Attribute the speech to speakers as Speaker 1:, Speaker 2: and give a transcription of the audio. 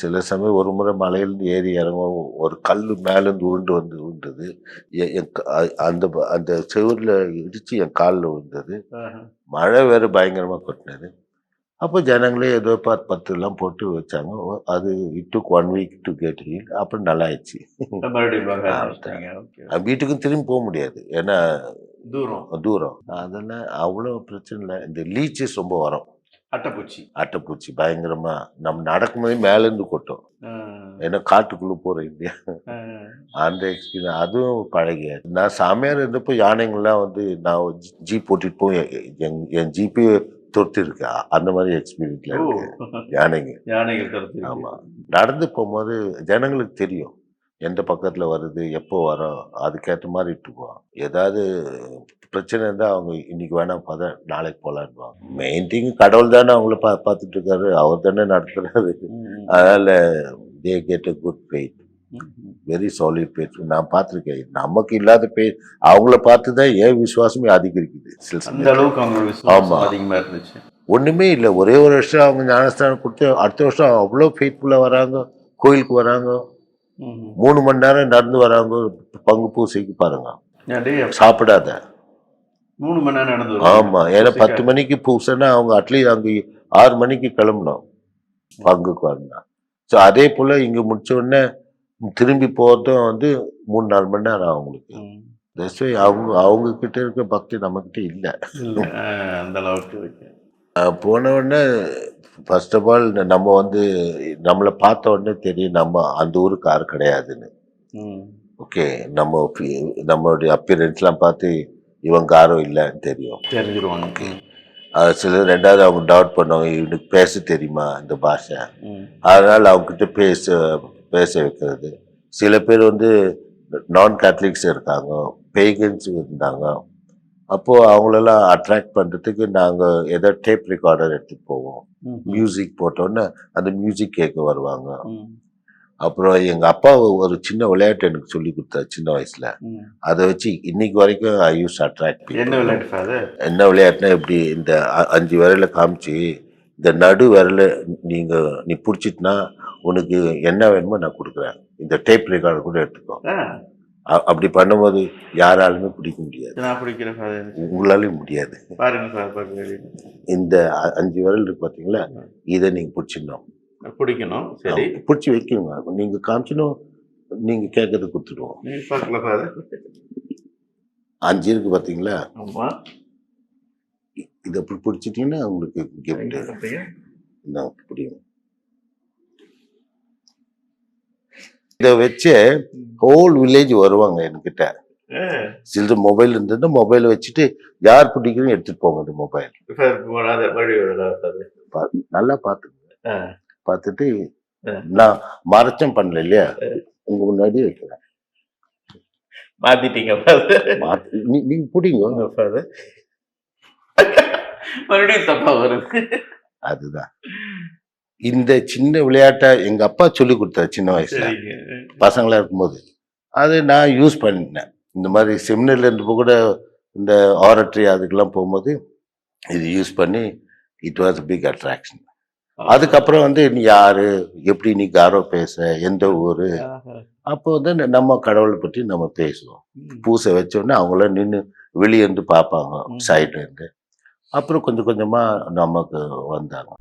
Speaker 1: சில சமயம் ஒரு முறை மலையிலேருந்து ஏறி இறங்கும் ஒரு கல் மேலேருந்து உருண்டு வந்து விழுந்தது அந்த அந்த செவுரில் இடிச்சு என் காலில் விழுந்தது மழை வேறு பயங்கரமாக கொட்டினது. அப்போ ஜனங்களே ஏதோ பார்த்து பத்து எல்லாம் போட்டு வச்சாங்க. அது it took one week to get heal அப்புறம் நல்லா ஆயிடுச்சு வீட்டுக்கும் திரும்பி போக முடியாது. ஏன்னா
Speaker 2: தூரம்.
Speaker 1: தூரம். அதெல்லாம் அவ்வளோ பிரச்சனை இல்லை. இந்த லீச்சஸ் ரொம்ப வரும்.
Speaker 2: அட்டைப்பூச்சி.
Speaker 1: அட்டைப்பூச்சி பயங்கரமா. நம்ம நடக்கும்போதே மேலேருந்து கொட்டும். ஏன்னா காட்டுக்குள்ளே போகிறோம் இல்லையா அந்த எக்ஸ்பீரியன்ஸ் அதுவும் பழகியாச்சு நான் சாமியார் இருந்தப்போ யானைங்கள்லாம் வந்து நான் ஜீப் ஓட்டிட்டு போய் என் என் ஜீப்பே தொட்டு இருக்கு அந்த மாதிரி எக்ஸ்பீரியன்ஸ்ல இருக்கு. யானைங்க.
Speaker 2: யானைகள் தரத்து
Speaker 1: ஆமா. நடந்து போகும்போது ஜனங்களுக்கு தெரியும். எந்த பக்கத்துல வருது எப்போ வரும் அதுக்கேற்ற மாதிரி இட்டு போவோம் ஏதாவது பிரச்சனை இருந்தால் அவங்க இன்னைக்கு வேணாம் பார்த்தா நாளைக்கு போகலான்வாங்க மெயின் திங் கடவுள் தானே அவங்கள பா பார்த்துட்டு இருக்காரு அவர் தானே நடத்துறாரு. அதனால they get a good paid very solid பேர் நான் பார்த்துருக்கேன் நமக்கு இல்லாத பேர் அவங்கள பார்த்து தான் ஏன் விசுவாசமே அதிகரிக்குது? சில
Speaker 2: அந்த
Speaker 1: சமயத்துல.
Speaker 2: அளவுக்கு அவங்களோட விசுவாசம்
Speaker 1: ஆமா.
Speaker 2: அதிகமா இருந்துச்சு.
Speaker 1: ஒண்ணுமே இல்லை. ஒரே ஒரு வருஷம் அவங்க ஞானஸ்தானம் கொடுத்து அடுத்த வருஷம் அவ்வளோ ஃபெய்த்ஃபுல்லாக வராங்க. கோயிலுக்கு வராங்க. மூணு மணி நேரம் நடந்து வராங்க பங்கு பூசைக்கு பாருங்க. சாப்பிடாத.
Speaker 2: மூணு மணி நேரம் நடந்து வருவாங்க.
Speaker 1: ஆமா ஏன்னா. பத்து மணிக்கு பூசைன்னா அவங்க அட்லீஸ்ட் அங்கே ஆறு மணிக்கு கிளம்பணும் பங்குக்கு வரணும் ஸோ அதே போல இங்க முடிச்ச உடனே திரும்பி போகிறதும் வந்து மூணு நாலு மணி நேரம் ஆகும் அவங்களுக்கு why அவங்க அவங்க கிட்ட இருக்க பக்தி நம்மக்கிட்ட இல்லை.
Speaker 2: அந்த அளவுக்கு இருக்கு.
Speaker 1: போன உடனே ஃபர்ஸ்ட் ஆஃப் ஆல் நம்ம வந்து நம்மளை பார்த்த உடனே தெரியும் நம்ம அந்த ஊருக்காரு கிடையாதுன்னு. ஓகே நம்ம நம்மளுடைய அப்பியரன்ஸ்லாம் பார்த்து இவன் காரம் இல்லைன்னு தெரியும்.
Speaker 2: தெரிஞ்சிருவாங்க.
Speaker 1: அது சில ரெண்டாவது அவங்க டவுட் பண்ணுவாங்க இவனுக்கு பேச தெரியுமா இந்த பாஷை. அதனால் அவங்ககிட்ட பேச பேச வைக்கிறது. சில பேர் வந்து நான் கேத்தலிக்ஸ் இருக்காங்க பெய்கன்ஸ் இருந்தாங்க. அப்போது அவங்களெல்லாம் அட்ராக்ட் பண்ணுறதுக்கு நாங்கள் ஏதோ டேப் ரெக்கார்டர் எடுத்துகிட்டு போவோம். மியூசிக் போட்டோன்னே அந்த மியூசிக் கேட்க வருவாங்க. அப்புறம் எங்கள் அப்பா ஒரு சின்ன விளையாட்டு எனக்கு சொல்லி கொடுத்தாரு சின்ன வயசில். அதை வச்சு இன்னைக்கு வரைக்கும் ஐ யூஸ் அட்ராக்ட்
Speaker 2: என்ன விளையாட்டு ஃபாதர்
Speaker 1: என்ன விளையாட்டுனா இப்படி இந்த அஞ்சு விரல காமிச்சு இந்த நடு விரல நீங்க நீ பிடிச்சிட்டுனா உனக்கு என்ன வேணுமோ நான் கொடுக்குறேன். இந்த டேப் ரெக்கார்டர் கூட எடுத்துக்கோ. அப்படி பண்ணும்போது யாராலுமே பிடிக்க முடியாது.
Speaker 2: நான் பிடிக்கிற
Speaker 1: உங்களாலையும் முடியாது. இந்த அஞ்சு விரல் இருக்கு பார்த்தீங்களா இதை நீங்க பிடிச்சிடணும்.
Speaker 2: பிடிக்கணும் சரி.
Speaker 1: பிடிச்சி வைக்கணுங்க. நீங்க காமிச்சிடும் நீங்க கேட்கறது
Speaker 2: ஃபாதர்
Speaker 1: அஞ்சு இருக்கு பார்த்தீங்களா இதை அப்படி பிடிச்சிட்டீங்கன்னா உங்களுக்கு கிஃப்ட் பிடிக்கும் இதை வச்சு ஹோல் வில்லேஜ் வருவாங்க என்கிட்ட. சில மொபைல் இருந்ததுன்னா மொபைல் வச்சுட்டு யார் பிடிக்கிறோம் எடுத்துட்டு போங்க இந்த மொபைல் நல்லா பார்த்துங்க. பார்த்துட்டு. நான் மறைச்சம் பண்ணல இல்லையா? உங்க முன்னாடி வைக்கிறேன்.
Speaker 2: மாத்திட்டீங்க
Speaker 1: நீங்க பிடிங்க.
Speaker 2: மறுபடியும் தப்பா வருது.
Speaker 1: அதுதான். இந்த சின்ன விளையாட்டை எங்க அப்பா சொல்லி கொடுத்தாரு சின்ன வயசுல.
Speaker 2: சரிங்க.
Speaker 1: பசங்களா இருக்கும்போது. அது நான் யூஸ் பண்ணினேன். இந்த மாதிரி செமினர்ல இருந்தப்போ கூட இந்த ஆரட்ரி அதுக்கெல்லாம் போகும்போது இது யூஸ் பண்ணி இட் வாஸ் பிக் அட்ராக்ஷன் அதுக்கப்புறம் வந்து நீ யாரு? எப்படி நீ காரோ பேச? எந்த ஊரு. அப்போ வந்து நம்ம கடவுளை பற்றி நம்ம பேசுவோம். பூசை வச்ச உடனே அவங்கள நின்று வெளியே இருந்து பார்ப்பாங்க
Speaker 2: ம்.
Speaker 1: சைட்ல இருந்து. அப்புறம் கொஞ்சம் கொஞ்சமா நமக்கு வந்தாங்க.